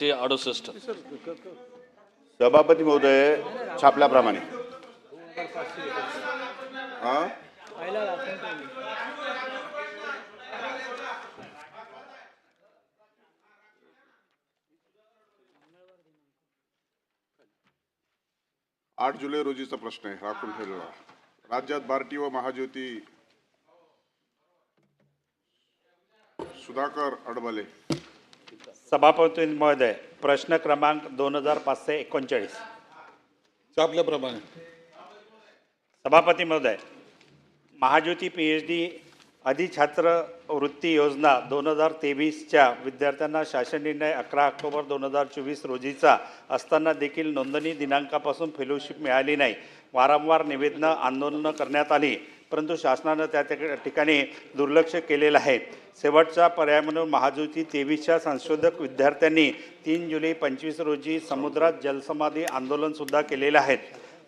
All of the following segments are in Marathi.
ते अडुसष्ट सभापती महोदय छापल्याप्रमाणे. आठ जुलै रोजीचा प्रश्न आहे राखून ठेवलेला. राज्यात बार्टी व महाज्योती सुधाकर अडबले सभापती महोदय प्रश्न क्रमांक दोन हजार पाचशे एकोणचाळीस. छापल्याप्रमाणे सभापती महोदय महाज्योती पी एच डी अधिछात्र वृत्ती योजना दोन हजार तेवीसच्या विद्यार्थ्यांना शासन निर्णय अकरा ऑक्टोबर दोन हजार चोवीस रोजीचा असताना देखील नोंदणी दिनांकापासून फेलोशिप मिळाली नाही. वारंवार निवेदनं आंदोलनं करण्यात आली. परंतु शासनानं त्या त्या ठिकाणी दुर्लक्ष केलेलं आहे. शेवटचा पर्याय म्हणून महाज्योती तेवीसच्या संशोधक विद्यार्थ्यांनी तीन जुलै पंचवीस रोजी समुद्रात जलसमाधी आंदोलनसुद्धा केलेलं आहे.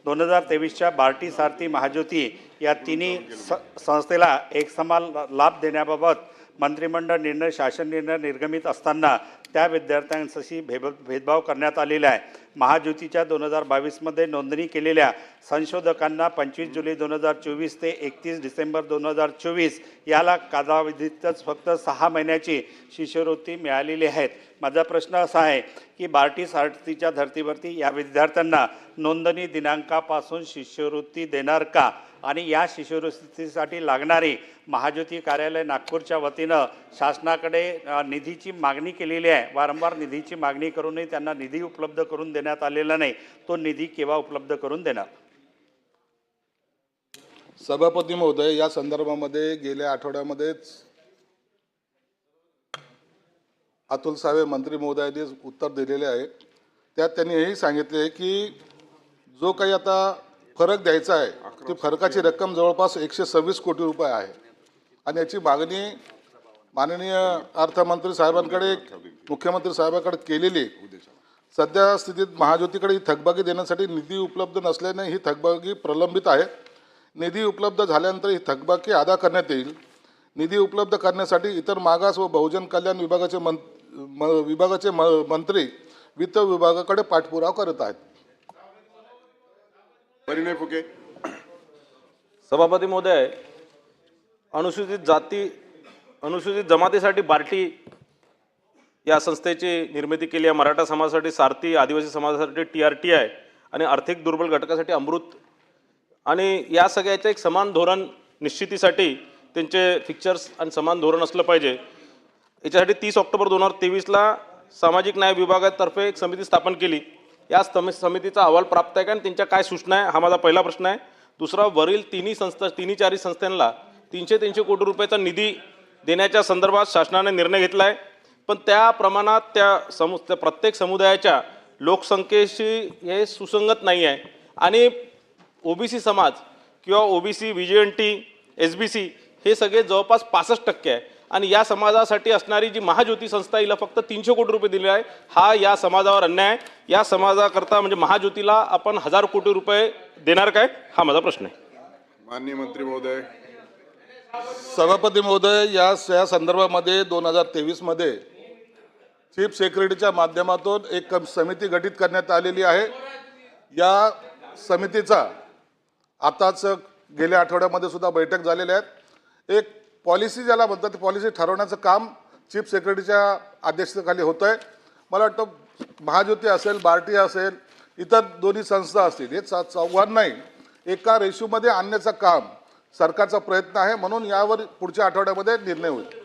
दोन हजार तेवीसच्या बार्टी सारथी महाज्योती या तिन्ही स संस्थेला एकसमान लाभ देण्याबाबत मंत्रिमंडळ निर्णय शासन निर्णय निर्गमित असताना त्या विद्यार्थ्यांशी भेद भेदभाव करण्यात आलेला आहे. महाज्योतीच्या दोन हजार बावीसमध्ये नोंदणी केलेल्या संशोधकांना पंचवीस जुलै दोन हजार चोवीस ते एकतीस डिसेंबर दोन हजार चोवीस याला कालावधीतच फक्त सहा महिन्याची शिष्यवृत्ती मिळालेली आहेत. माझा प्रश्न असा आहे की बार्टी सारथीच्या धर्तीवरती या विद्यार्थ्यांना नोंदणी दिनांकापासून शिष्यवृत्ती देणार का? आणि या शिष्यवृत्तीसाठी लागणारी महाज्योती कार्यालय नागपूरच्या वतीनं शासनाकडे निधीची मागणी केलेली आहे. वारंवार निधीची मागणी करूनही त्यांना निधी उपलब्ध करून देण्यात आलेला नाही. तो निधी केव्हा उपलब्ध करून देणार? सभापती महोदय या संदर्भामध्ये गेल्या आठवड्यामध्येच अतुल सावे मंत्री महोदयांनी उत्तर दिलेले आहे. त्यात त्यांनी हेही सांगितले की जो काही आता फरक द्यायचा आहे ती फरकाची रक्कम जवळपास एकशे सव्वीस कोटी रुपये आहे. आणि याची मागणी माननीय अर्थमंत्री साहेबांकडे मुख्यमंत्री साहेबांकडे केलेली सध्या स्थितीत महाज्योतीकडे ही थकबाकी देण्यासाठी निधी उपलब्ध नसल्याने ही थकबाकी प्रलंबित आहे. निधी उपलब्ध झाल्यानंतर ही थकबाकी अदा करण्यात येईल. निधी उपलब्ध करण्यासाठी इतर मागास व बहुजन कल्याण विभागाचे मं म- विभागाचे म- मंत्री वित्त विभागाकडे पाठपुरावा करत आहेत. परिणय फुके. सभापती महोदय अनुसूचित जाती अनुसूचित जमातीसाठी बार्टी या संस्थेची निर्मिती केली आहे. मराठा समाजासाठी सारथी आदिवासी समाजासाठी टी आर टी आय आणि आर्थिक दुर्बल घटकासाठी अमृत आणि या सगळ्याचं एक समान धोरण निश्चितीसाठी त्यांचे फिक्चर्स आणि समान धोरण असलं पाहिजे. याच्यासाठी तीस ऑक्टोबर दोन हजार तेवीसला सामाजिक न्याय विभागातर्फे एक समिती स्थापन केली. या समितीचा अहवाल प्राप्त आहे का आणि त्यांच्या काय सूचना आहे हा माझा पहिला प्रश्न आहे. दुसरा वरील तिन्ही संस्था तिन्ही चारही संस्थांना तीनशे तीनशे कोटी रुपयाचा निधी देण्याच्या संदर्भात शासनाने निर्णय घेतला आहे पण त्या प्रमाणात त्या समु त्या प्रत्येक समुदायाच्या लोकसंख्येशी हे सुसंगत नाही आहे. आणि ओबीसी समाज किंवा OBC V J N T S B C हे सगळे जवळपास पासष्ट टक्के आहे. आणि या समाजासाठी असणारी जी महाज्योती संस्था हिला फक्त तीनशे कोटी रुपये दिले आहे. हा या समाजावर अन्याय आहे. या समाजाकरता म्हणजे महाज्योतीला आपण हजार कोटी रुपये देणार काय? हा माझा प्रश्न आहे. माननीय मंत्री महोदय. सभापती महोदय या या संदर्भामध्ये दोन हजार तेवीसमध्ये चीफ सेक्रेटरीच्या माध्यमातून एक समिती गठीत करण्यात आलेली आहे. या समितीचा आताच गेल्या आठवड्यामध्ये सुद्धा बैठक झालेल्या आहेत. एक पॉलिसी ज्याला म्हणतात ती पॉलिसी ठरवण्याचं काम चीफ सेक्रेटरीच्या अध्यक्षतेखाली होतं आहे मला वाटतं महाज्योती असेल बार्टी असेल इतर दोन्ही संस्था असतील हे चा नाही. एका रेशूमध्ये आणण्याचं काम सरकारचा प्रयत्न आहे. म्हणून यावर पुढच्या आठवड्यामध्ये निर्णय होईल.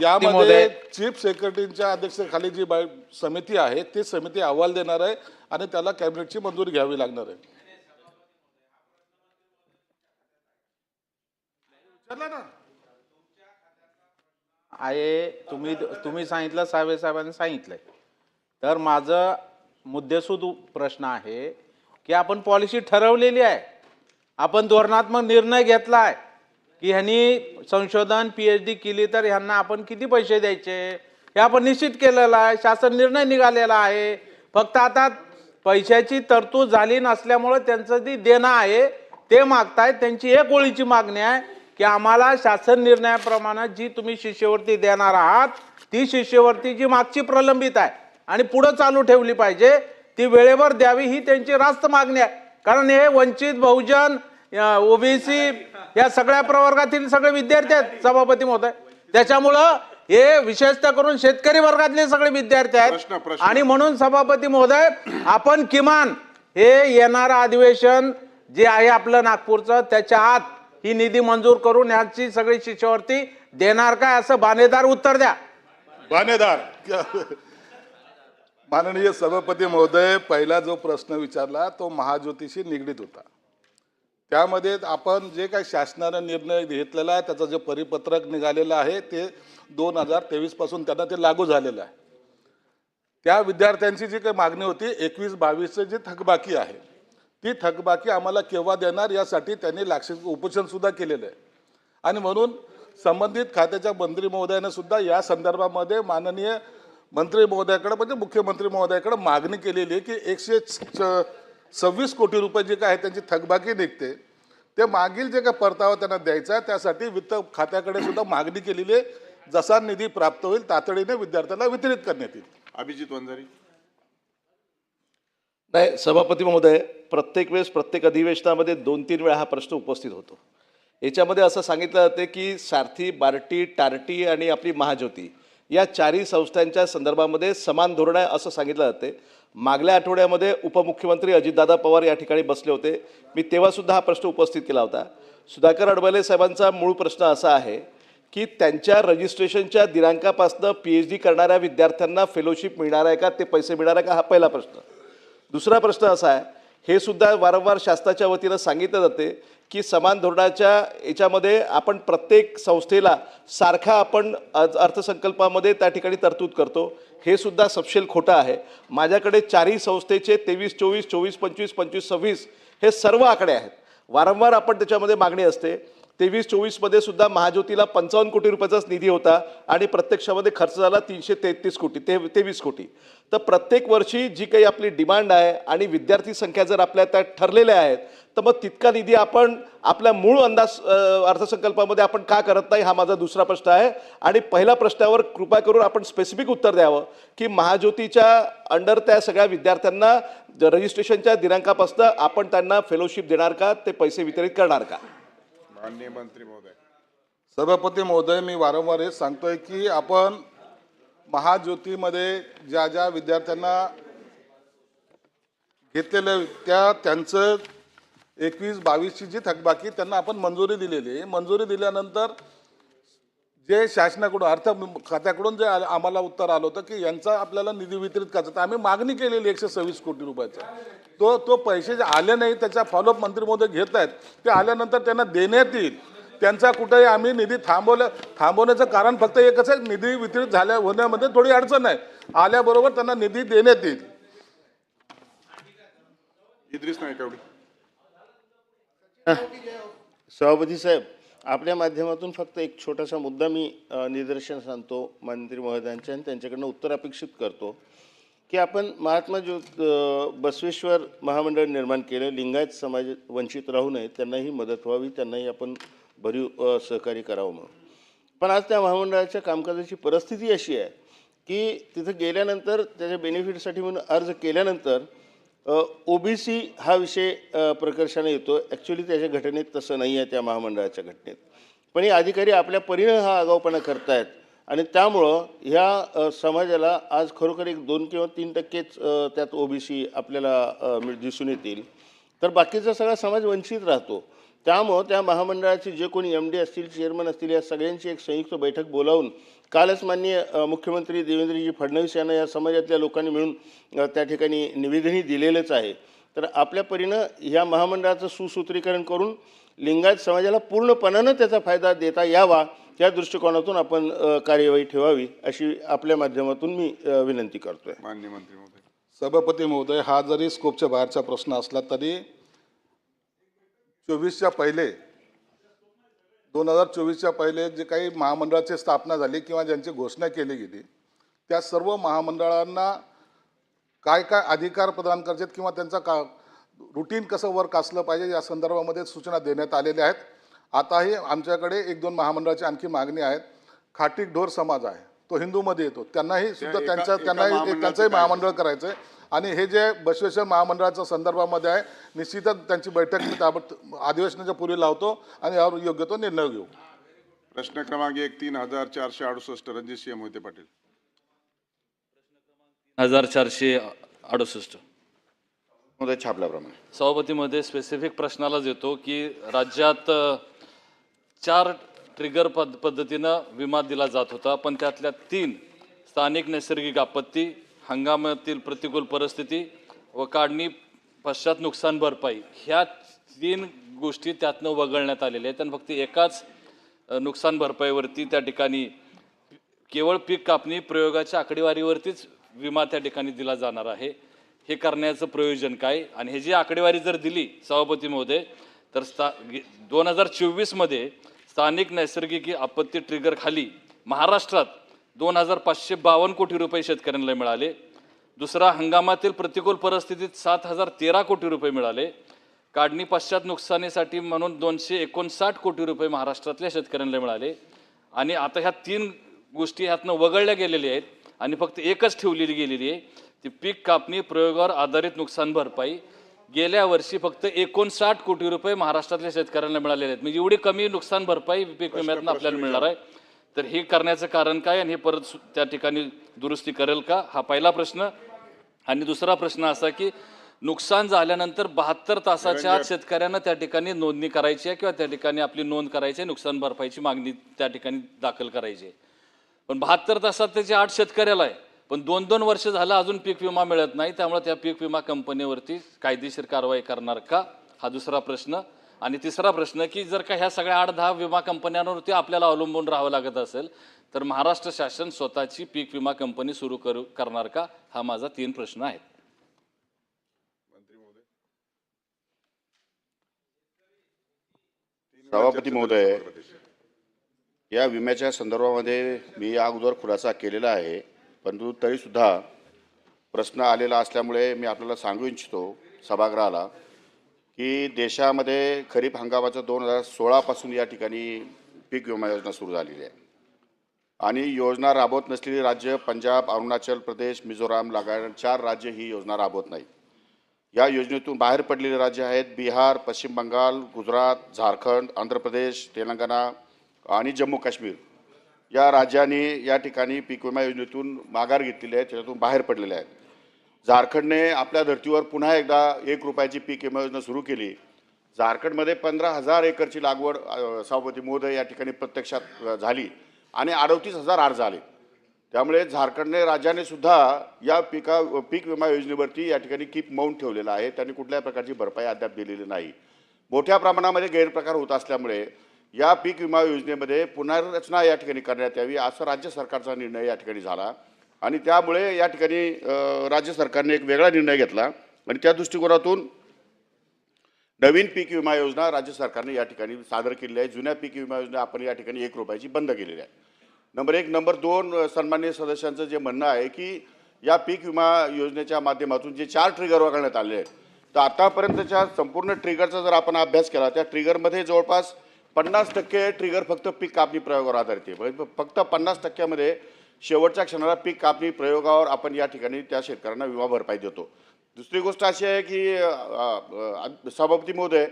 यामध्ये चीफ सेक्रेटरीच्या अध्यक्षतेखाली जी बाय समिती आहे ती समिती अहवाल देणार आहे आणि त्याला कॅबिनेटची मंजुरी घ्यावी लागणार आहे. आहे तुम्ही तुम्ही सांगितलं साहेब साहेबांनी सांगितलंय. तर माझं मुद्देसूद प्रश्न आहे की आपण पॉलिसी ठरवलेली आहे. आपण धोरणात्मक निर्णय घेतला आहे. की ह्यांनी संशोधन पी एच डी केली तर ह्यांना आपण किती पैसे द्यायचे? हे आपण निश्चित केलेलं आहे. शासन निर्णय निघालेला आहे. फक्त आता पैशाची तरतूद झाली नसल्यामुळं त्यांचं जी देणं आहे ते मागतायत त्यांची एक ओळीची मागणी आहे की आम्हाला शासन निर्णयाप्रमाणे जी तुम्ही शिष्यवृत्ती देणार आहात ती शिष्यवृत्ती जी मागची प्रलंबित आहे आणि पुढं चालू ठेवली पाहिजे ती वेळेवर द्यावी ही त्यांची रास्त मागणी आहे. कारण हे वंचित बहुजन ओबीसी या सगळ्या प्रवर्गातील सगळे विद्यार्थी आहेत सभापती महोदय. त्याच्यामुळं हे विशेषतः करून शेतकरी वर्गातले सगळे विद्यार्थी आहेत. आणि म्हणून सभापती महोदय आपण किमान हे येणारं अधिवेशन जे आहे आपलं नागपूरचं त्याच्या आत ही निधी मंजूर करून याची सगळी शिष्यवृत्ती देणार काय असं बाणेदार उत्तर द्या. बाणेदार. माननीय सभापती महोदय पहिला जो प्रश्न विचारला तो महाज्योतीशी निगडीत होता. त्यामध्ये आपण जे काही शासनानं निर्णय घेतलेला आहे त्याचं जे परिपत्रक निघालेलं आहे ते दोन हजार तेवीसपासून त्यांना ते लागू झालेलं आहे. त्या विद्यार्थ्यांची जी काही मागणी होती एकवीस बावीसचं जी थकबाकी आहे ती थकबाकी आम्हाला केव्हा देणार यासाठी त्यांनी लाक्षिक उपोषणसुद्धा केलेलं आहे. आणि म्हणून संबंधित खात्याच्या मंत्री महोदयानं सुद्धा या संदर्भामध्ये माननीय मंत्री महोदयाकडे म्हणजे मुख्यमंत्री महोदयाकडे मागणी केलेली आहे की एकशे च- सव्वीस कोटी रुपये जे काय आहे त्यांची थकबाकी निघते. ते मागील जे काय परतावा त्यांना द्यायचा आहे त्यासाठी वित्त खात्याकडे सुद्धा मागणी केलेली आहे. जसा निधी प्राप्त होईल तातडीने विद्यार्थ्यांना वितरित करण्यात येईल. अभिजित वंजारी. नाही सभापती महोदय प्रत्येक वेळेस प्रत्येक अधिवेशनामध्ये दोन तीन वेळा हा प्रश्न उपस्थित होतो. याच्यामध्ये असं सांगितलं जाते की सारथी बार्टी टार्टी आणि आपली महाज्योती या चारही संस्थांच्या संदर्भामध्ये समान धोरण आहे असं सांगितलं जाते. मागल्या आठवड्यामध्ये उपमुख्यमंत्री अजितदादा पवार या ठिकाणी बसले होते. मी तेव्हासुद्धा हा प्रश्न उपस्थित केला होता. सुधाकर अडबले साहेबांचा मूळ प्रश्न असा आहे की त्यांच्या रजिस्ट्रेशनच्या दिनांकापासनं पी एच डी करणाऱ्या विद्यार्थ्यांना फेलोशिप मिळणार आहे का? ते पैसे मिळणार आहे का? हा पहिला प्रश्न. दुसरा प्रश्न असा आहे. हे सुद्धा वारंवार शासनाच्या वतीनं सांगितलं जाते की समान धोरणाच्या याच्यामध्ये आपण प्रत्येक संस्थेला सारखा आपण अर्थसंकल्पामध्ये त्या ठिकाणी तरतूद करतो. हे सुद्धा सपशेल खोटं आहे. माझ्याकडे चारही संस्थेचे तेवीस चोवीस चोवीस पंचवीस पंचवीस सव्वीस हे सर्व आकडे आहेत. वारंवार आपण त्याच्यामध्ये मागणी असते. तेवीस चोवीसमध्ये सुद्धा महाज्योतीला पंचावन्न कोटी रुपयाचाच निधी होता आणि प्रत्यक्षामध्ये खर्च झाला तीनशे तेहतीस कोटी ते तेवीस कोटी. तर प्रत्येक वर्षी जी काही आपली डिमांड आहे आणि विद्यार्थी संख्या जर आपल्या त्या ठरलेल्या आहेत तर मग तितका निधी आपण आपल्या मूळ अंदाज अर्थसंकल्पामध्ये आपण का करत नाही हा माझा दुसरा प्रश्न आहे. आणि पहिल्या प्रश्नावर कृपा करून आपण स्पेसिफिक उत्तर द्यावं की महाज्योतीच्या अंडर त्या सगळ्या विद्यार्थ्यांना ज- रजिस्ट्रेशनच्या दिनांकापासून आपण त्यांना फेलोशिप देणार का ते पैसे वितरित करणार का? माननीय मंत्री महोदय. सभापती महोदय मी वारंवार हेच सांगतोय की आपण महाज्योतीमध्ये ज्या ज्या विद्यार्थ्यांना घेतलेलं त्या त्यांचं एकवीस बावीसची जी थकबाकी त्यांना आपण मंजुरी दिलेली आहे. मंजुरी दिल्यानंतर जे शासनाकडून अर्थ खात्याकडून जे आम्हाला उत्तर आलं होतं की यांचा आपल्याला निधी वितरित करायचा तर आम्ही मागणी केलेली एकशे सव्वीस कोटी रुपयाचा. तो तो पैसे जे आले नाही त्याचा फॉलोअप मंत्री महोदय घेत आहेत ते आल्यानंतर त्यांना देण्यात येईल. त्यांचा कुठेही आम्ही निधी थांबवलं थांबवण्याचं कारण फक्त एकच आहे निधी वितरित झाल्या होण्यामध्ये थोडी अडचण आहे. आल्याबरोबर त्यांना निधी देण्यात येईल. इद्रिस सभापती साहेब आपल्या माध्यमातून फक्त एक छोटासा मुद्दा मी निदर्शन सांगतो मंत्री महोदयांच्या आणि त्यांच्याकडनं उत्तर अपेक्षित करतो की आपण महात्मा ज्यो बसवेश्वर महामंडळ निर्माण केलं लिंगायत समाज वंचित राहू नये त्यांनाही मदत व्हावी त्यांनाही आपण भरीव सहकार्य करावं म्हणून. पण आज त्या महामंडळाच्या कामकाजाची परिस्थिती अशी आहे की तिथं गेल्यानंतर त्याच्या बेनिफिटसाठी म्हणून अर्ज केल्यानंतर ओ बी सी हा विषय प्रकर्षाने येतो ॲक्च्युली त्याच्या घटनेत तसं नाही आहे त्या महामंडळाच्या घटनेत. पण हे अधिकारी आपल्या परीनं हा आगाऊपणा करतायत आणि त्यामुळं ह्या समाजाला आज खरोखर एक दोन किंवा तीन टक्केच त्यात ओ बी सी आपल्याला दिसून येतील. तर बाकीचा सगळा समाज वंचित राहतो. त्यामुळं त्या महामंडळाचे जे कोणी एम डी असतील चेअरमन असतील या सगळ्यांची एक संयुक्त बैठक बोलावून कालच माननीय मुख्यमंत्री देवेंद्रजी फडणवीस यांना या समाजातल्या लोकांनी मिळून त्या ठिकाणी निवेदनही दिलेलंच आहे. तर आपल्या परीनं ह्या महामंडळाचं सुसूत्रीकरण करून लिंगायत समाजाला पूर्णपणानं त्याचा फायदा देता यावा या दृष्टिकोनातून आपण कार्यवाही ठेवावी अशी आपल्या माध्यमातून मी विनंती करतोय. माननीय मंत्री महोदय. सभापती महोदय हा जरी स्कोपच्या बाहेरचा प्रश्न असला तरी चोवीसच्या पहिले दोन हजार चोवीसच्या पहिले जे काही महामंडळाची स्थापना झाली किंवा ज्यांची घोषणा केली गेली त्या सर्व महामंडळांना काय काय अधिकार प्रदान करायचे किंवा त्यांचा का रुटीन कसं वर्क असलं पाहिजे या संदर्भामध्ये सूचना देण्यात आलेल्या आहेत. आताही आमच्याकडे एक दोन महामंडळाची आणखी मागणी आहेत. खाटीक ढोर समाज आहे. तो हिंदूमध्ये येतो. त्यांनाही सुद्धा त्यांच्या त्यांनाही त्यांचंही? महामंडळ करायचं आहे आणि हे जे बसवेश्वर महामंडळाच्या संदर्भामध्ये आहे निश्चितच त्यांची बैठक मी ताबत अधिवेशनाच्या पूर्वी लावतो आणि यावर योग्य तो निर्णय घेऊ. प्रश्न क्रमांक एक तीन हजार चारशे अडुसष्ट रणजित सिंह मोहिते पाटील. हजार चारशे अडुसष्ट. मध्ये छापल्याप्रमाणे. सभापतीमध्ये स्पेसिफिक प्रश्नालाच येतो की राज्यात चार ट्रिगर पद पद्धतीनं विमा दिला जात होता पण त्यातल्या तीन स्थानिक नैसर्गिक आपत्ती हंगामातील प्रतिकूल परिस्थिती व काढणी पश्चात नुकसान भरपाई ह्या तीन गोष्टी त्यातनं वगळण्यात आलेल्या आहेत. आणि फक्त एकाच नुकसान भरपाईवरती त्या ठिकाणी केवळ पीक कापणी प्रयोगाच्या आकडेवारीवरतीच विमा त्या ठिकाणी दिला जाणार आहे. हे करण्याचं प्रयोजन काय? आणि हे जी आकडेवारी जर दिली सभापती महोदय तर स्था दोन हजार चोवीसमध्ये स्थानिक नैसर्गिक आपत्ती ट्रिगर खाली महाराष्ट्रात दोन हजार पाचशे बावन्न कोटी रुपये शेतकऱ्यांना मिळाले. दुसरा हंगामातील प्रतिकूल परिस्थितीत सात हजार तेरा कोटी रुपये मिळाले. काढणी पश्चात नुकसानीसाठी म्हणून दोनशे एकोणसाठ कोटी रुपये महाराष्ट्रातल्या शेतकऱ्यांना मिळाले. आणि आता ह्या तीन गोष्टी ह्यातनं वगळल्या गेलेल्या आहेत आणि फक्त एकच ठेवलेली गेलेली आहे. ती पीक कापणी प्रयोगावर आधारित नुकसान भरपाई. गेल्या वर्षी फक्त एकोणसाठ कोटी रुपये महाराष्ट्रातल्या शेतकऱ्यांना मिळालेले आहेत. म्हणजे एवढी कमी नुकसान भरपाई पीक विम्यातनं आपल्याला मिळणार आहे. तर हे करण्याचं कारण काय आणि हे परत त्या ठिकाणी दुरुस्ती करेल का? हा पहिला प्रश्न. आणि दुसरा प्रश्न असा की नुकसान झाल्यानंतर बहात्तर तासाच्या आत शेतकऱ्यांना त्या ठिकाणी नोंदणी करायची आहे किंवा त्या ठिकाणी आपली नोंद करायची आहे नुकसान भरपाईची मागणी त्या ठिकाणी दाखल करायची आहे. पण बहात्तर तासात त्याचे आठ शेतकऱ्याला आहे. पण दोन दोन वर्ष झालं अजून पीक विमा मिळत नाही त्यामुळे त्या पीक विमा कंपनीवरती कायदेशीर कारवाई करणार का? हा दुसरा प्रश्न. आणि तिसरा प्रश्न की जर का ह्या सगळ्या आठ दहा विमा कंपन्यांवरती आपल्याला अवलंबून राहावं लागत असेल तर महाराष्ट्र शासन स्वतःची पीक विमा कंपनी सुरू करू करणार का? हा माझा तीन प्रश्न आहेत. सभापती महोदय या विम्याच्या संदर्भामध्ये मी या अगोदर खुलासा केलेला आहे. परंतु तरीसुद्धा प्रश्न आलेला असल्यामुळे मी आपल्याला सांगू इच्छितो सभागृहाला की देशामध्ये खरीप हंगामाचं दोन हजार सोळापासून या ठिकाणी पीक विमा योजना सुरू झालेली आहे. आणि योजना राबवत नसलेली राज्य पंजाब अरुणाचल प्रदेश मिझोराम लागायण चार राज्य ही योजना राबवत नाही या योजनेतून बाहेर पडलेले राज्य आहेत बिहार पश्चिम बंगाल गुजरात झारखंड आंध्र प्रदेश तेलंगणा आणि जम्मू काश्मीर. या राज्याने या ठिकाणी पीक विमा योजनेतून माघार घेतलेली आहे त्याच्यातून बाहेर पडलेले आहेत झारखंडने आपल्या धर्तीवर पुन्हा एकदा एक रुपयाची पीक विमा योजना सुरू केली. झारखंडमध्ये पंधरा हजार एकरची लागवड सभापती महोदय या ठिकाणी प्रत्यक्षात झाली आणि अडतीस हजार अर्ज आले त्यामुळे झारखंडने राज्याने सुद्धा या पिका पीक विमा योजनेवरती या ठिकाणी कीप माउंट ठेवलेला आहे. त्यांनी कुठल्याही प्रकारची भरपाई अद्याप दिलेली नाही. मोठ्या प्रमाणामध्ये गैरप्रकार होत असल्यामुळे या पीक विमा योजनेमध्ये पुनर्रचना या ठिकाणी करण्यात यावी असा राज्य सरकारचा निर्णय या ठिकाणी झाला. आणि त्यामुळे या ठिकाणी राज्य सरकारने एक वेगळा निर्णय घेतला. आणि त्या दृष्टिकोनातून नवीन पीक विमा योजना राज्य सरकारने या ठिकाणी सादर केलेली आहे. जुन्या पीक विमा योजना आपण या ठिकाणी एक रुपयाची बंद केलेली आहे. नंबर एक. नंबर दोन सन्मान्य सन्माननीय सदस्यांचं जे म्हणणं आहे की या पीक विमा योजनेच्या माध्यमातून जे चार ट्रिगर वगळण्यात आले आहेत तर आतापर्यंतच्या संपूर्ण ट्रिगरचा जर आपण अभ्यास केला त्या ट्रिगरमध्ये जवळपास पन्नास टक्के ट्रिगर फक्त पीक कापणी प्रयोगावर आधारित आहे. म्हणजे फक्त पन्नास टक्क्यामध्ये शेवटच्या क्षणाला पीक कापणी प्रयोगावर आपण या ठिकाणी त्या शेतकऱ्यांना विमा भरपाई देतो. दुसरी गोष्ट अशी आहे की सभापती महोदय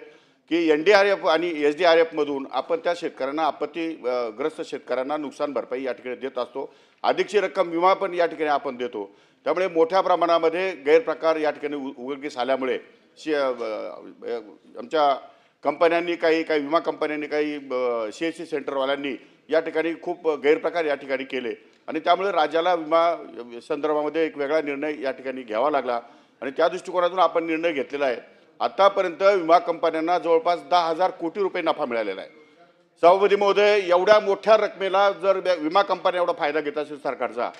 की एन डी आर एफ आणि एस डी आर एफमधून आपण त्या शेतकऱ्यांना आपत्तीग्रस्त शेतकऱ्यांना नुकसान भरपाई या ठिकाणी देत असतो. अधिकची रक्कम विमा पण या ठिकाणी आपण देतो. त्यामुळे मोठ्या प्रमाणामध्ये गैरप्रकार या ठिकाणी उ- उघडकीस आल्यामुळे शे आमच्या कंपन्यांनी काही काही विमा कंपन्यांनी काही सी एस सी सेंटरवाल्यांनी या ठिकाणी खूप गैरप्रकार या ठिकाणी केले. आणि त्यामुळे राज्याला विमा संदर्भामध्ये एक वेगळा निर्णय या ठिकाणी घ्यावा लागला. आणि त्या दृष्टिकोनातून आपण निर्णय घेतलेला आहे. आत्तापर्यंत विमा कंपन्यांना जवळपास दहा हजार कोटी रुपये नफा मिळालेला आहे. सभापती महोदय एवढ्या मोठ्या रकमेला जर विमा कंपन्या एवढा फायदा घेत असेल सरकारचा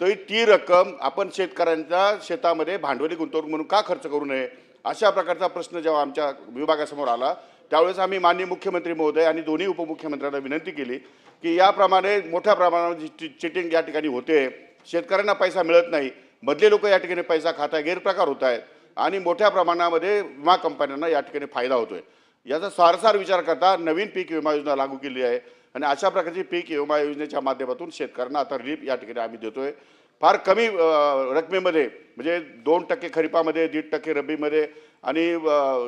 तरी ती रक्कम आपण शेतकऱ्यांच्या शेतामध्ये भांडवली गुंतवणूक म्हणून का खर्च करू नये अशा प्रकारचा प्रश्न जेव्हा आमच्या विभागासमोर आला त्यावेळेस आम्ही माननीय मुख्यमंत्री महोदय आणि दोन्ही उपमुख्यमंत्र्यांना विनंती केली की याप्रमाणे मोठ्या प्रमाणावर चि- चिटिंग या ठिकाणी होते शेतकऱ्यांना पैसा मिळत नाही मधले लोक या ठिकाणी पैसा खात आहे गैरप्रकार होत आहेत आणि मोठ्या प्रमाणामध्ये विमा कंपन्यांना या ठिकाणी फायदा होतोय. याचा सारसार विचार करता नवीन पीक विमा योजना लागू केली आहे आणि अशा प्रकारची पीक विमा योजनेच्या माध्यमातून शेतकऱ्यांना आता रिलीफ या ठिकाणी आम्ही देतोय. फार कमी रकमेमध्ये म्हणजे दोन टक्के खरीपामध्ये दीड टक्के रब्बीमध्ये आणि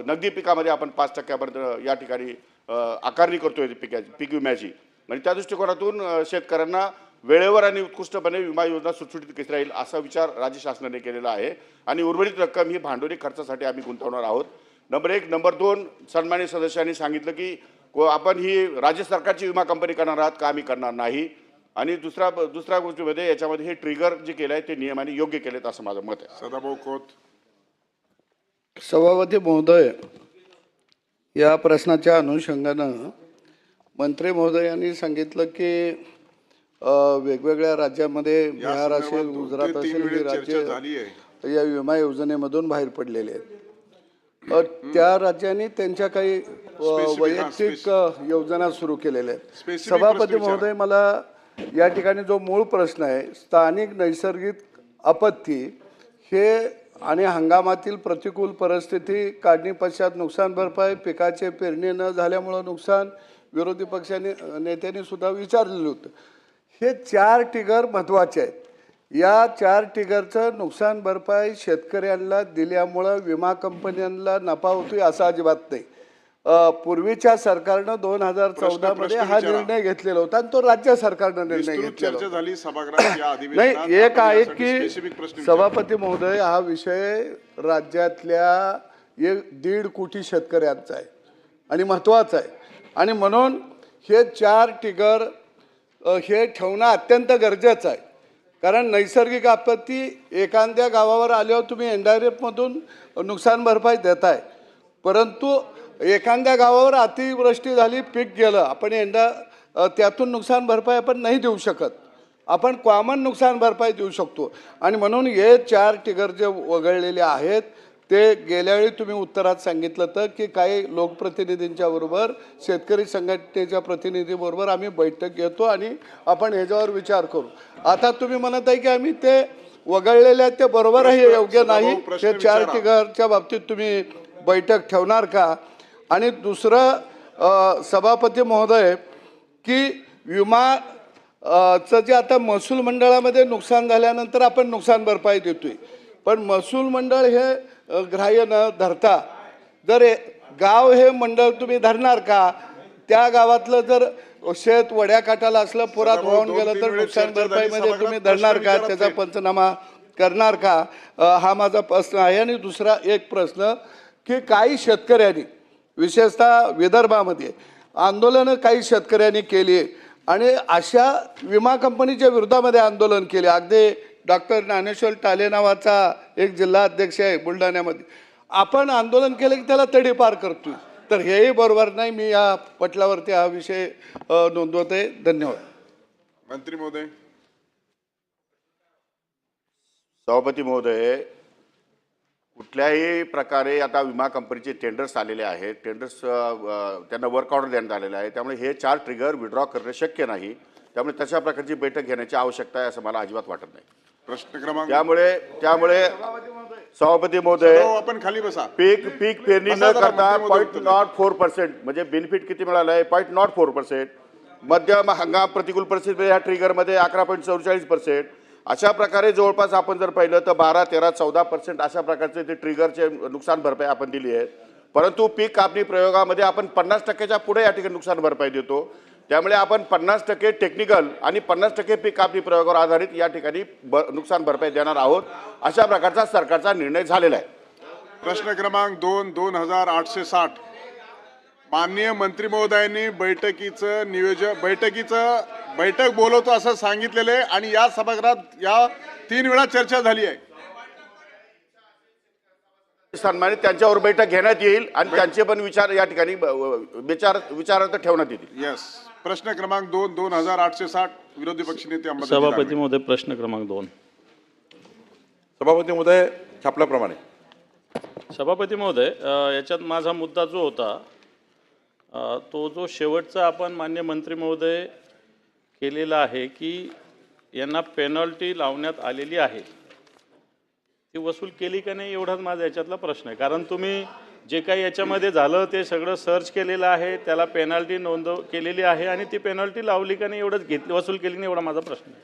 नगदी पिकामध्ये आपण पाच टक्क्यापर्यंत या ठिकाणी आकारणी करतोय पिकाची पीक विम्याची. आणि त्या दृष्टिकोनातून शेतकऱ्यांना वेळेवर आणि उत्कृष्टपणे विमा योजना सुटसुटीत कशी राहील असा विचार राज्य शासनाने केलेला आहे. आणि उर्वरित रक्कम ही भांडवली खर्चासाठी आम्ही गुंतवणार आहोत. नंबर एक. नंबर दोन. सन्मान्य सदस्यांनी सांगितलं की आपण ही राज्य सरकारची विमा कंपनी करणार आहात का आम्ही करणार नाही? आणि दुसरा दुसऱ्या गोष्टीमध्ये याच्यामध्ये हे ट्रिगर जे केलं आहे ते नियमाने योग्य केलेत असं माझं मत आहे. सदाभाऊ खोत. सभापती महोदय या प्रश्नाच्या अनुषंगानं मंत्री महोदयांनी सांगितलं की वेगवेगळ्या राज्यामध्ये बिहार असेल गुजरात असेल ही राज्य या विमा योजनेमधून बाहेर पडलेले आहेत. त्या राज्यांनी त्यांच्या काही वैयक्तिक योजना सुरू केलेल्या आहेत. सभापती. महोदय मला या ठिकाणी जो मूळ प्रश्न आहे स्थानिक नैसर्गिक आपत्ती हे आणि हंगामातील प्रतिकूल परिस्थिती काढणी पश्चात नुकसान भरपाई पिकाचे पेरणी न झाल्यामुळं नुकसान विरोधी पक्षाने नेत्यांनी सुद्धा विचारलेलं होतं. हे चार टिगर महत्त्वाचे आहेत. या चार टिगरचं नुकसान भरपाई शेतकऱ्यांना दिल्यामुळं विमा कंपन्यांना नफा होतोय असं अजिबात नाही. पूर्वीच्या सरकारनं दोन हजार चौदामध्ये हा विचारा. निर्णय घेतलेला होता आणि तो राज्य सरकारनं निर्णय घेतलेला झाली अधिवेशनात नाही एक आहे की. सभापती महोदय हा विषय राज्यातल्या एक दीड कोटी शेतकऱ्यांचा आहे आणि महत्त्वाचा आहे. आणि म्हणून हे चार टिगर हे ठेवणं अत्यंत गरजेचं आहे. कारण नैसर्गिक आपत्ती एखाद्या गावावर आल्यावर तुम्ही एन डी आर एफमधून नुकसान भरपाई देताय. परंतु एखाद्या गावावर अतिवृष्टी झाली पीक गेलं आपण अ, त्यातून नुकसान भरपाई आपण नाही देऊ शकत. आपण कॉमन नुकसान भरपाई देऊ शकतो. आणि म्हणून हे चार टिगर जे वगळलेले आहेत ते गेल्या वेळी तुम्ही उत्तरात सांगितलं तर की काही लोकप्रतिनिधींच्या बरोबर शेतकरी संघटनेच्या प्रतिनिधीबरोबर आम्ही बैठक घेतो आणि आपण ह्याच्यावर विचार करू. आता तुम्ही म्हणत आहे की आम्ही ते वगळलेले आहेत ते बरोबर आहे योग्य नाही. हे चार. टिगरच्या बाबतीत तुम्ही बैठक ठेवणार का? आणि दुसरं सभापती महोदय की विमा चं जे आता महसूल मंडळामध्ये नुकसान झाल्यानंतर आपण नुकसान भरपाई देतोय. पण महसूल मंडळ हे ग्राह्य न धरता जर गाव हे मंडळ तुम्ही धरणार का? त्या गावातलं जर शेत वड्या काटाला असलं पुरात वाहून गेलं तर नुकसान भरपाईमध्ये तुम्ही धरणार का? त्याचा. पंचनामा करणार का? हा माझा प्रश्न आहे आणि दुसरा एक प्रश्न की काही शेतकऱ्यांनी विशेषतः विदर्भामध्ये. आंदोलनं काही शेतकऱ्यांनी केली आहे आणि अशा विमा कंपनीच्या विरोधामध्ये आंदोलन केले. अगदी डॉक्टर ज्ञानेश्वर टाले नावाचा एक जिल्हा अध्यक्ष आहे बुलढाण्यामध्ये. आपण आंदोलन केलं की त्याला तडीपार करतोय. तर हेही बरोबर नाही. मी या पटलावरती हा विषय नोंदवत. आहे धन्यवाद. मंत्री महोदय. सभापती महोदय कुठल्याही प्रकारे आता विमा कंपनीचे टेंडर्स आलेले आहेत. टेंडर्स त्यांना वर्क ऑर्डर देण्यात आलेलं आहे. त्यामुळे हे चार ट्रिगर विड्रॉ करणे शक्य नाही. त्यामुळे तशा प्रकारची बैठक घेण्याची आवश्यकता आहे असं मला अजिबात वाटत नाही. प्रश्न क्रमांक त्यामुळे त्यामुळे सभापती महोदय आपण खाली बसा. पीक पीक पेरणी न करता पॉईंट. नॉट फोर पर्सेंट म्हणजे बेनिफिट किती मिळालं आहे पॉईंट नॉट फोर पर्सेंट मध्यम हंगाम प्रतिकूल परिस्थिती ह्या ट्रिगरमध्ये अकरा पॉईंट चौवेचाळीस पर्सेंट अशा प्रकारे जवळपास आपण जर पाहिलं तर बारा तेरा चौदा पर्सेंट अशा प्रकारचे ते ट्रिगरचे नुकसान भरपाई आपण दिली आहे. परंतु पीक कापणी प्रयोगामध्ये आपण पन्नास टक्क्याच्या पुढे या ठिकाणी नुकसान भरपाई देतो. त्यामुळे आपण पन्नास टक्के टेक्निकल आणि पन्नास टक्के पीक कापणी प्रयोगावर आधारित या ठिकाणी ब नुकसान भरपाई देणार आहोत. अशा प्रकारचा सरकारचा निर्णय झालेला आहे. प्रश्न क्रमांक दोन दोन हजार आठशे साठ. माननीय मंत्री महोदयांनी बैठकीचं नियोजन बैठकीचं बैठक बोलवतो असं सांगितलेलं आहे आणि या सभागृहात या तीन वेळा चर्चा झाली आहे. सन्मानित त्यांच्यावर बैठक घेण्यात येईल आणि त्यांचे पण विचार या ठिकाणी विचार विचारार्थ ठेवण्यात येतील. येस प्रश्न क्रमांक दोन दोन हजार आठशे साठ विरोधी पक्षनेते अंबादास सभापती. महोदय प्रश्न क्रमांक दोन. सभापती महोदय छापल्याप्रमाणे. सभापती महोदय अ, याच्यात माझा मुद्दा जो होता तो जो शेवटचा आपण मान्य मंत्री महोदय केलेला आहे की यांना पेनल्टी लावण्यात आलेली आहे. ती वसूल केली का नाही एवढाच माझा याच्यातला प्रश्न आहे. कारण तुम्ही जे काही याच्यामध्ये झालं ते सगळं सर्च केलेलं आहे त्याला पेनल्टी नोंद केलेली आहे आणि ती पेनल्टी लावली का नाही एवढंच घेतली वसूल केली नाही एवढा माझा प्रश्न आहे.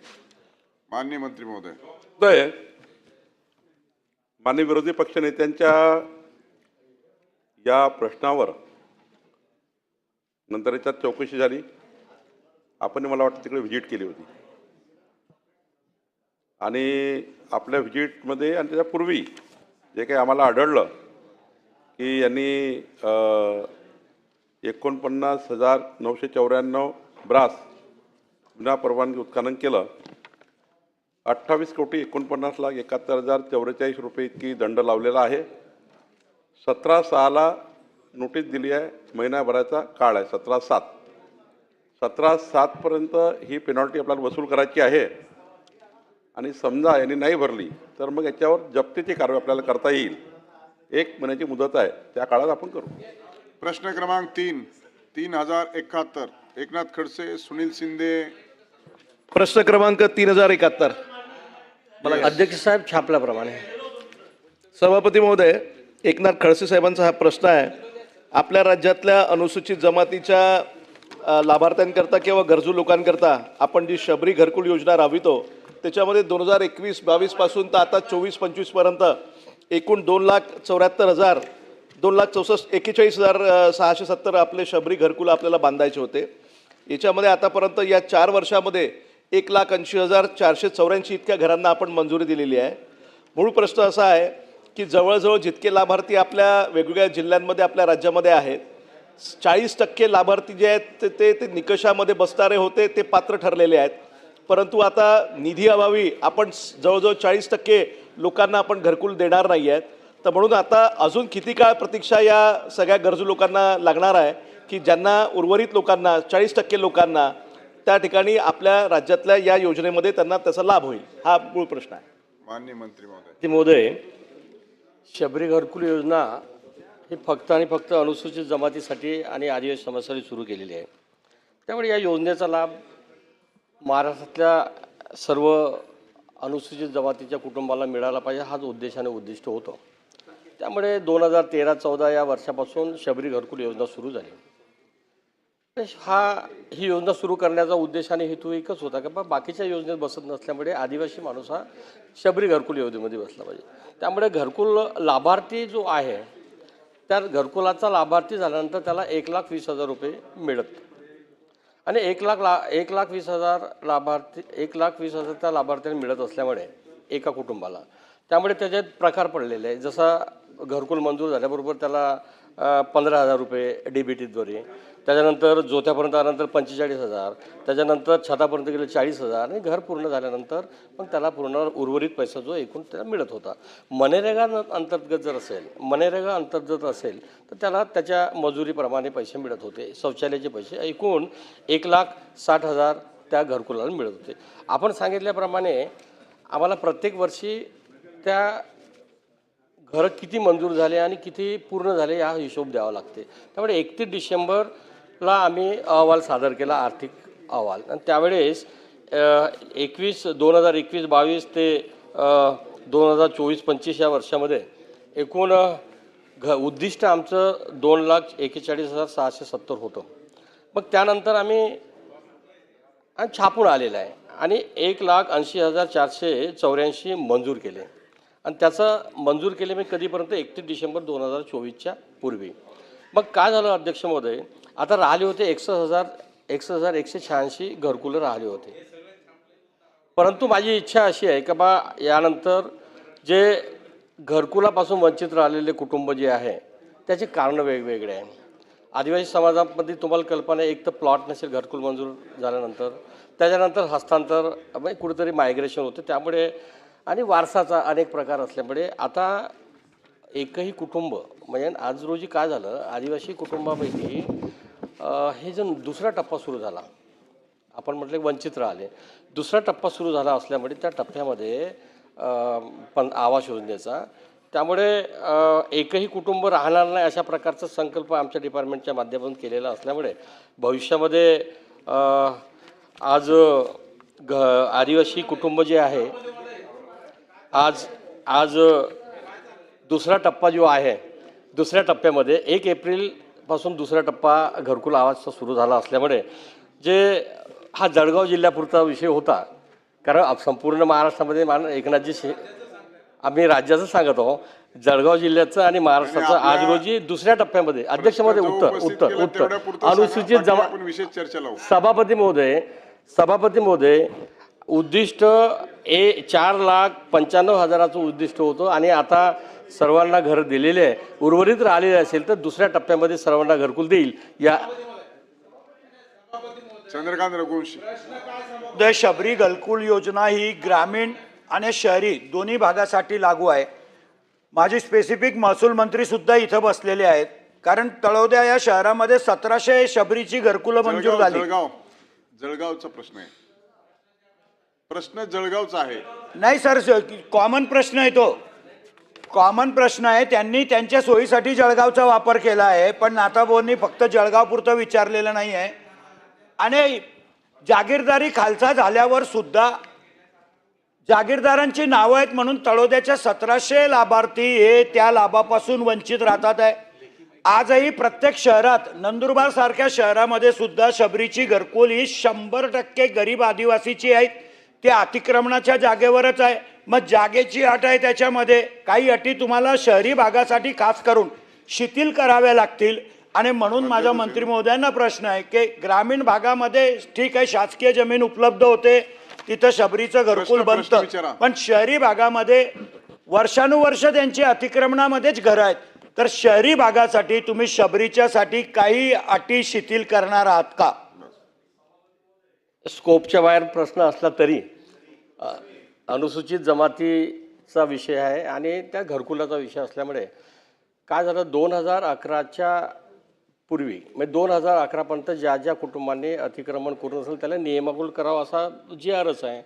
माननीय मंत्री महोदय. महोदय माननीय विरोधी पक्षनेत्यांच्या या प्रश्नावर नंतर याच्यात चौकशी झाली. आपण मला वाटतं तिकडे व्हिजिट केली होती. आणि आपल्या व्हिजिटमध्ये आणि त्याच्यापूर्वी जे काही आम्हाला आढळलं की यांनी एकोणपन्नास हजार नऊशे चौऱ्याण्णव ब्रास विना परवानगी उत्खनन केलं. अठ्ठावीस कोटी एकोणपन्नास लाख एकाहत्तर हजार चौवेचाळीस रुपये इतकी दंड लावलेला आहे. सतरा सहाला नोटीस दिली आहे महिनाभराचा काळ आहे सतरा सात. सतरा सातपर्यंत ही पेनॉल्टी आपल्याला वसूल करायची आहे. आणि समजा यांनी नाही भरली तर मग याच्यावर जप्तीची कारवाई आपल्याला करता येईल. एक महिन्याची मुदत आहे त्या काळात आपण करू. प्रश्न क्रमांक तीन तीन हजार एकाहत्तर. एकनाथ खडसे सुनील शिंदे. प्रश्न क्रमांक तीन हजार एकाहत्तर. अध्यक्ष साहेब छापल्याप्रमाणे. सभापती महोदय एकनाथ खडसे साहेबांचा हा प्रश्न आहे. आपल्या राज्यातल्या अनुसूचित जमातीच्या लाभार्थ्यांकरता किंवा गरजू लोकांकरता आपण जी शबरी घरकुल योजना राबवितो त्याच्यामध्ये दोन हजार एकवीस बावीसपासून तर आता चोवीस पंचवीसपर्यंत एकूण दोन लाख चौऱ्याहत्तर हजार दोन लाख चौसष्ट एकेचाळीस हजार सहाशे सत्तर आपले शबरी घरकुल आपल्याला बांधायचे होते. याच्यामध्ये आतापर्यंत या चार वर्षामध्ये एक लाख ऐंशी हजार चारशे चौऱ्याऐंशी इतक्या घरांना आपण मंजुरी दिलेली आहे. मूळ प्रश्न असा आहे की जवळजवळ जितके लाभार्थी आपल्या वेगवेगळ्या जिल्ह्यांमध्ये आपल्या राज्यामध्ये आहेत चाळीस टक्के लाभार्थी जे आहेत ते- ते ते निकषामध्ये बसणारे होते ते पात्र ठरलेले आहेत. परंतु आता निधी अभावी आपण जवळजवळ चाळीस टक्के लोकांना आपण घरकुल देणार नाही आहेत. तर म्हणून आता अजून किती काळ प्रतीक्षा या सगळ्या गरजू लोकांना लागणार आहे की ज्यांना उर्वरित लोकांना चाळीस टक्के लोकांना त्या ठिकाणी आपल्या राज्यातल्या या योजनेमध्ये त्यांना त्याचा लाभ होईल? हा मूळ प्रश्न आहे. माननीय मंत्री महोदय शबरी घरकुल योजना ही फक्त आणि फक्त अनुसूचित जमातीसाठी आणि आदिवासी समाजासाठी सुरू केलेली आहे. त्यामुळे या योजनेचा लाभ महाराष्ट्रातल्या सर्व अनुसूचित जमातीच्या कुटुंबाला मिळाला पाहिजे हाच उद्देशाने उद्दिष्ट होतं. त्यामुळे दोन हजार तेरा चौदा या वर्षापासून शबरी घरकुल योजना सुरू झाली. हा ही योजना सुरू करण्याचा उद्देश आणि हेतू एकच होता की बाकीच्या योजनेत बसत नसल्यामुळे आदिवासी माणूस हा शबरी घरकुल योजनेमध्ये बसला पाहिजे. त्यामुळे घरकुल लाभार्थी जो आहे त्या घरकुलाचा लाभार्थी झाल्यानंतर त्याला एक लाख वीस हजार रुपये मिळत. आणि एक लाख ला एक लाख वीस हजार लाभार्थी एक लाख वीस हजार त्या लाभार्थ्यांना मिळत असल्यामुळे एका कुटुंबाला. त्यामुळे त्याच्यात प्रकार पडलेले आहे जसा घरकुल मंजूर झाल्याबरोबर त्याला पंधरा हजार रुपये डी बी टीद्वारे त्याच्यानंतर जोत्यापर्यंत आल्यानंतर पंचेचाळीस हजार त्याच्यानंतर छतापर्यंत गेले चाळीस हजार आणि घर पूर्ण झाल्यानंतर मग त्याला पूर्ण उर्वरित पैसा जो एकूण त्याला मिळत होता. मनरेगा अंतर्गत जर असेल मनरेगा अंतर्गत असेल तर त्याला त्याच्या मजुरीप्रमाणे पैसे मिळत होते. शौचालयाचे पैसे एकूण एक लाख साठ हजार त्या घरकुलाला मिळत होते. आपण सांगितल्याप्रमाणे आम्हाला प्रत्येक वर्षी त्या घरं किती मंजूर झाले आणि किती पूर्ण झाले हा हिशोब द्यावा लागते. त्यामुळे एकतीस ला आम्ही अहवाल सादर केला आर्थिक अहवाल. आणि त्यावेळेस एकवीस दोन हजार एकवीस बावीस ते दोन हजार चोवीस पंचवीस या वर्षामध्ये एकूण घ उद्दिष्ट आमचं दोन लाख एकेचाळीस हजार सहाशे सत्तर होतं. मग त्यानंतर आम्ही छापून आलेलं आहे. आणि एक लाख ऐंशी हजार चारशे चौऱ्याऐंशी मंजूर केले. आणि त्याचं मंजूर केले मी कधीपर्यंत? एकतीस डिसेंबर दोन हजार चोवीसच्या पूर्वी. मग काय झालं अध्यक्ष महोदय? आता राहिले होते एकसष्ट हजार एकसष्ट हजार एकशे शहाऐंशी घरकुलं राहिले होते. परंतु माझी इच्छा अशी आहे की बा यानंतर जे घरकुलापासून वंचित राहिलेले कुटुंब जे आहे त्याचे कारणं वेगवेगळे आहे आदिवासी समाजामध्ये तुम्हाला कल्पना आहे एक तर प्लॉट नसेल घरकुल मंजूर झाल्यानंतर त्याच्यानंतर हस्तांतर म्हणजे कुठेतरी मायग्रेशन होते त्यामुळे आणि वारसाचा अनेक प्रकार असल्यामुळे आता एकही कुटुंब म्हणजे आज रोजी काय झालं आदिवासी कुटुंबापैकी हे जण दुसरा टप्पा सुरू झाला. आपण म्हटले वंचित राहिले. दुसरा टप्पा सुरू झाला असल्यामुळे त्या टप्प्यामध्ये पण आवास योजनेचा त्यामुळे एकही कुटुंब राहणार नाही अशा प्रकारचा संकल्प आमच्या डिपार्टमेंटच्या माध्यमातून केलेला असल्यामुळे भविष्यामध्ये आज घ आदिवासी कुटुंब जे आहे आज आज दुसरा टप्पा जो आहे दुसऱ्या टप्प्यामध्ये एक एप्रिल एप्रिलपासून दुसरा टप्पा घरकुल आवाजचा सुरू झाला असल्यामुळे जे हा जळगाव जिल्ह्यापुरता विषय होता कारण संपूर्ण महाराष्ट्रामध्ये मान एकनाथजी शे आम्ही राज्याचं सांगत आहोत जळगाव जिल्ह्याचं आणि महाराष्ट्राचं आज रोजी दुसऱ्या टप्प्यामध्ये अध्यक्षमध्ये उत्तर उत्तर उत्तर. अनुसूचित जमा सभापती महोदय सभापती महोदय उद्दिष्ट ए चार लाख पंच्याण्णव हजाराचं उद्दिष्ट होतं आणि आता सर्वांना घर दिलेले आहे. उर्वरित राहिलेले असेल तर दुसऱ्या टप्प्यामध्ये सर्वांना घरकुल देईल. या चंद्रकांत रघुवंशी. द शबरी घरकुल योजना ही ग्रामीण आणि शहरी दोन्ही भागासाठी लागू आहे. माझी स्पेसिफिक महसूल मंत्री सुद्धा इथं बसलेले आहेत. कारण तळोद्या या शहरामध्ये सतराशे शबरीची घरकुलं मंजूर झाली. जळगाव. जळगावचा प्रश्न आहे. प्रश्न जळगावचा आहे. नाही सर कॉमन प्रश्न आहे तो. कॉमन प्रश्न आहे त्यांनी त्यांच्या सोयीसाठी जळगावचा वापर केला आहे पण नाथाभाऊंनी फक्त जळगावपुरतं विचारलेलं नाही आहे. आणि जागीरदारी खालसा झाल्यावर सुद्धा जागीरदारांची नावं आहेत म्हणून तळोद्याच्या सतराशे लाभार्थी हे त्या लाभापासून वंचित राहतात आहे. आजही प्रत्येक शहरात नंदुरबार सारख्या शहरामध्ये सुद्धा शबरीची घरकुल ही शंभर टक्के गरीब आदिवासीची आहेत. ते अतिक्रमणाच्या जागेवरच आहे. मग जागेची अट आहे त्याच्यामध्ये. काही अटी तुम्हाला शहरी भागासाठी खास करून शिथिल कराव्या लागतील. आणि म्हणून माझा मंत्री महोदयांना प्रश्न आहे की ग्रामीण भागामध्ये ठीक आहे शासकीय जमीन उपलब्ध होते. तिथं शबरीचं घरकुल बनतं. पण शहरी भागामध्ये वर्षानुवर्ष त्यांची अतिक्रमणामध्येच घरं आहेत. तर शहरी भागासाठी तुम्ही शबरीच्यासाठी काही अटी शिथिल करणार आहात का? स्कोपच्या बाहेर प्रश्न असला तरी अनुसूचित जमातीचा विषय आहे आणि त्या घरकुलाचा विषय असल्यामुळे काय झालं दोन हजार अकराच्या पूर्वी म्हणजे दोन हजार अकरापर्यंत ज्या ज्या कुटुंबांनी अतिक्रमण करून असेल त्याला नियमाकुल करावा असा जी आरच आहे.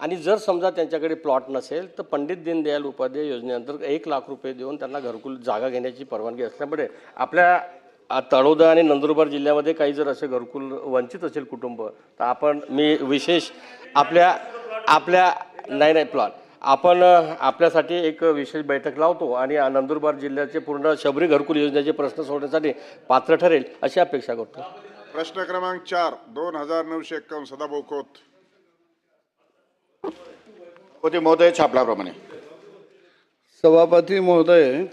आणि जर समजा त्यांच्याकडे प्लॉट नसेल तर पंडित दीनदयाल उपाध्याय योजनेअंतर्गत एक लाख रुपये देऊन त्यांना घरकुल जागा घेण्याची परवानगी असल्यामुळे आपल्या तळोदा आणि नंदुरबार जिल्ह्यामध्ये काही जर असे घरकुल वंचित असेल कुटुंब तर आपण मी विशेष आपल्या आपल्या नाही नाही प्लॉट. आपण आपल्यासाठी एक विशेष बैठक लावतो आणि नंदुरबार जिल्ह्याचे पूर्ण शबरी घरकुल योजनेचे प्रश्न सोडण्यासाठी पात्र ठरेल अशी अपेक्षा करतो. प्रश्न क्रमांक चार दोन हजार नऊशे एक्कावन्न सदाभाऊ खोत होते महोदय छापल्याप्रमाणे. सभापती महोदय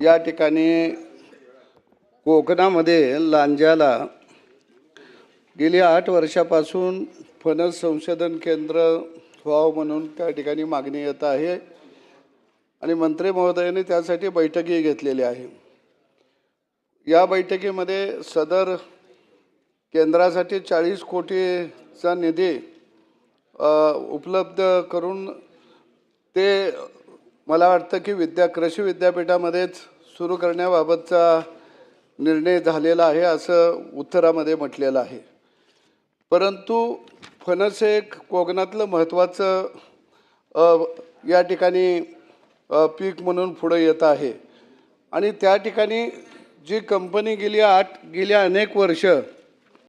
या ठिकाणी कोकणामध्ये लांज्याला गेली आठ वर्षापासून फणस संशोधन केंद्र व्हावं म्हणून त्या ठिकाणी मागणी येत आहे. आणि मंत्री महोदयाने त्यासाठी बैठकही घेतलेली आहे. या बैठकीमध्ये सदर केंद्रासाठी चाळीस कोटीचा निधी उपलब्ध करून ते मला वाटतं की विद्या कृषी विद्यापीठामध्येच सुरू करण्याबाबतचा निर्णय झालेला आहे असं उत्तरामध्ये म्हटलेलं आहे. परंतु फणस हे एक कोकणातलं महत्त्वाचं या ठिकाणी पीक म्हणून पुढं येत आहे. आणि त्या ठिकाणी जी कंपनी गेली आठ गेल्या अनेक वर्ष